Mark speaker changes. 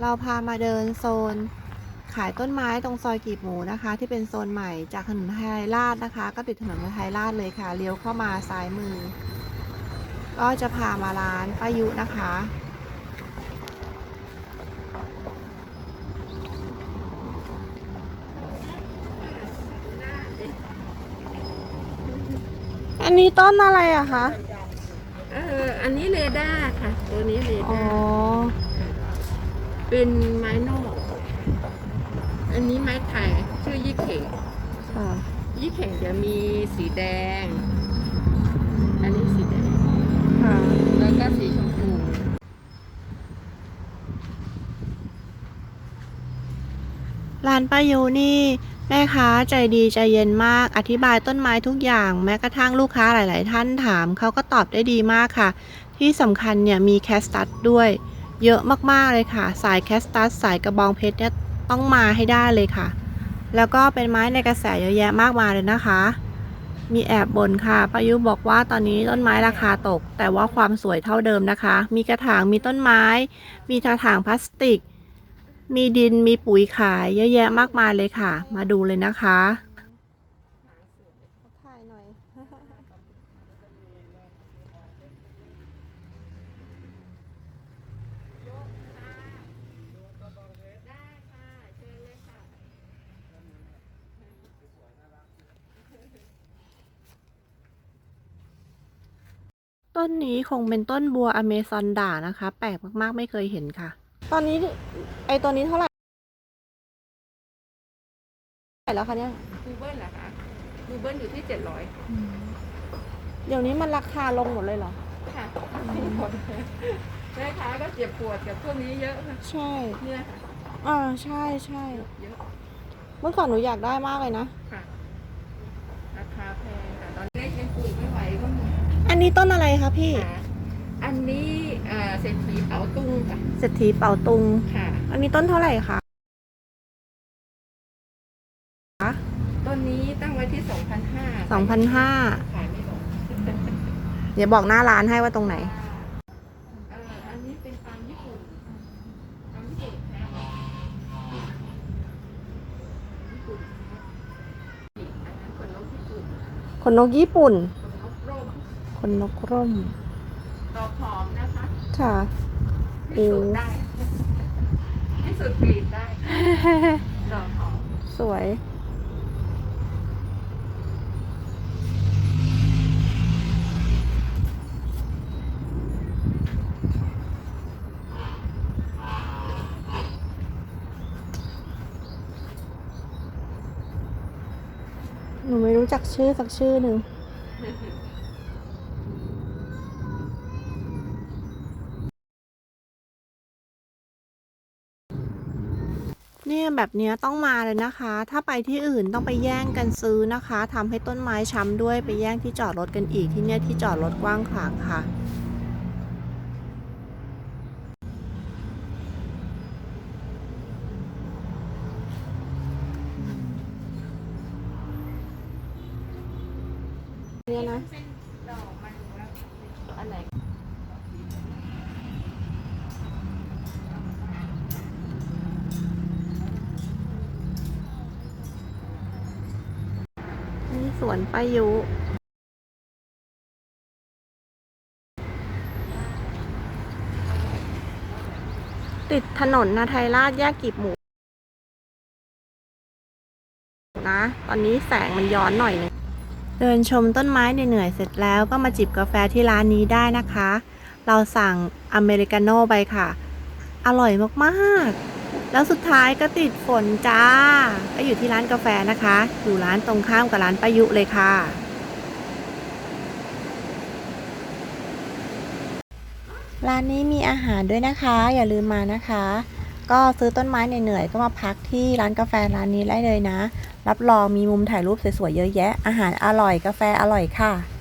Speaker 1: เราพามาเดินโซนขายต้นไม้ตรงซอยกีบหมูนะคะ ที่เป็นโซนใหม่จากถนนไทยราชนะคะ ก็ติดถนนไทยราชเลยค่ะเลี้ยวเข้ามาซ้ายมือ ก็จะพามาร้านป้ายุนะคะ อันนี้ต้นอะไรอะคะ
Speaker 2: เอออันนี้เรดาร์ค่ะ ตัวนี้เร
Speaker 1: อ๋อ
Speaker 2: ดาร์ เป็นไม้นอก อันนี้ไม้ไทยชื่อยี่เข่ง
Speaker 1: ค่ะ
Speaker 2: ยี่เข่งจะมีสีแดง อันนี้สีแดง
Speaker 1: ค่ะ
Speaker 2: แล้วก็สีชมพู
Speaker 1: ร้านป้ายุนี่ แม่ค้าใจดีใจเย็นมาก อธิบายต้นไม้ทุกอย่าง แม้กระทั่งลูกค้าหลาย ๆ ท่านถาม เขาก็ตอบได้ดีมากค่ะ ที่สำคัญเนี่ยมีแคสตัสด้วย เยอะมากๆเลยค่ะ สายแคสตัสสายกระบองเพชรเนี่ยต้องมาให้ได้เลยค่ะ แล้วก็เป็นไม้ในกระแสเยอะแยะมากมายเลยนะคะ มีแอบบ่นค่ะป้ายุบอกว่าตอนนี้ต้นไม้ราคาตก แต่ว่าความสวยเท่าเดิมนะคะ มีกระถางมีต้นไม้ มีกระถางพลาสติก มีดินมีปุ๋ยขายเยอะแยะมากมายเลยค่ะ มาดูเลยนะคะถ่ายหน่อย ต้นนี้คงเป็นต้นบัวอเมซอนด่านะคะ แปลกมากๆ ไม่เคยเห็นค่ะ ตอนนี้ไอตัวนี้เท่าไหร่เท่าไหร่แล้วคะเนี่ย
Speaker 2: บูเบิ้ลเหรอคะบูเบิ้ลอยู่ที่เจ็ดร้อย
Speaker 1: เดี๋ยวนี้มันราคาลงหมดเลยเหรอ
Speaker 2: ค่ะแม่ค้าก็เจ็บปวดกับพวกนี้เยอะค่ะ
Speaker 1: ใช่
Speaker 2: เนี่ยค่ะ
Speaker 1: อ่าใช่ใช่
Speaker 2: เยอะ
Speaker 1: เมื่อก่อนหนูอยากได้มากเลยนะ
Speaker 2: ค่ะ ราคาแพง นนี้
Speaker 1: ต้นอะไรคะพี่
Speaker 2: ค่ะอันนี้เอ่อเศรษฐีเป๋าตุ้งค่ะ
Speaker 1: เศรษฐีเป่าตุง
Speaker 2: ค่ะ
Speaker 1: อันนี้ต้นเท่าไหร่คะ
Speaker 2: ต้นนี้ตั้งไว้ที่สองพันห้า
Speaker 1: สองพันห้า
Speaker 2: ขายไม่ลง
Speaker 1: เดี๋ยวบอกหน้าร้านให้ว่าตรงไหน
Speaker 2: เอ่ออันนี้เป็นปาล์มญี่ปุ่นปาล์มญี่ปุ่นแท้ญี่ปุ่นอันนั้นขนนกญี่ปุ่น
Speaker 1: คนนกญี่ปุ่น
Speaker 2: ขนนกร่ม
Speaker 1: คนนกร่ม
Speaker 2: ดอกหอมนะคะ
Speaker 1: ค่ะ
Speaker 2: ที่สุดได้ที่สุดกรีดได้ดอกหอม
Speaker 1: สวยหนูไม่รู้จักชื่อสักชื่อหนึ่ง เนี่ยแบบนี้ต้องมาเลยนะคะ ถ้าไปที่อื่นต้องไปแย่งกันซื้อนะคะทำให้ต้นไม้ช้ำด้วยไปแย่งที่จอดรถกันอีกที่เนี่ยที่จอดรถกว้างขวางค่ะเนี่ยนะ
Speaker 2: ดอกมันแล้วอันไหน
Speaker 1: นี่ สวนปายุ ติดถนนนาไทยราชแยกกีบหมูนะ ตอนนี้แสงมันย้อนหน่อยหนึงเดินชมต้นไม้เหนื่อยเสร็จแล้วก็มาจิบกาแฟที่ร้านนี้ได้นะคะ เราสั่งอเมริกาโน่ไปค่ะ อร่อยมาก ๆ แล้วสุดท้ายก็ติดฝนจ้า ก็อยู่ที่ร้านกาแฟนะคะ อยู่ร้านตรงข้ามกับร้านป้ายุเลยค่ะ ร้านนี้มีอาหารด้วยนะคะ อย่าลืมมานะคะ ก็ซื้อต้นไม้เหนื่อยๆก็มาพักที่ร้านกาแฟร้านนี้ได้เลยนะ รับรองมีมุมถ่ายรูปสวยๆเยอะแยะ อาหารอร่อยกาแฟอร่อยค่ะ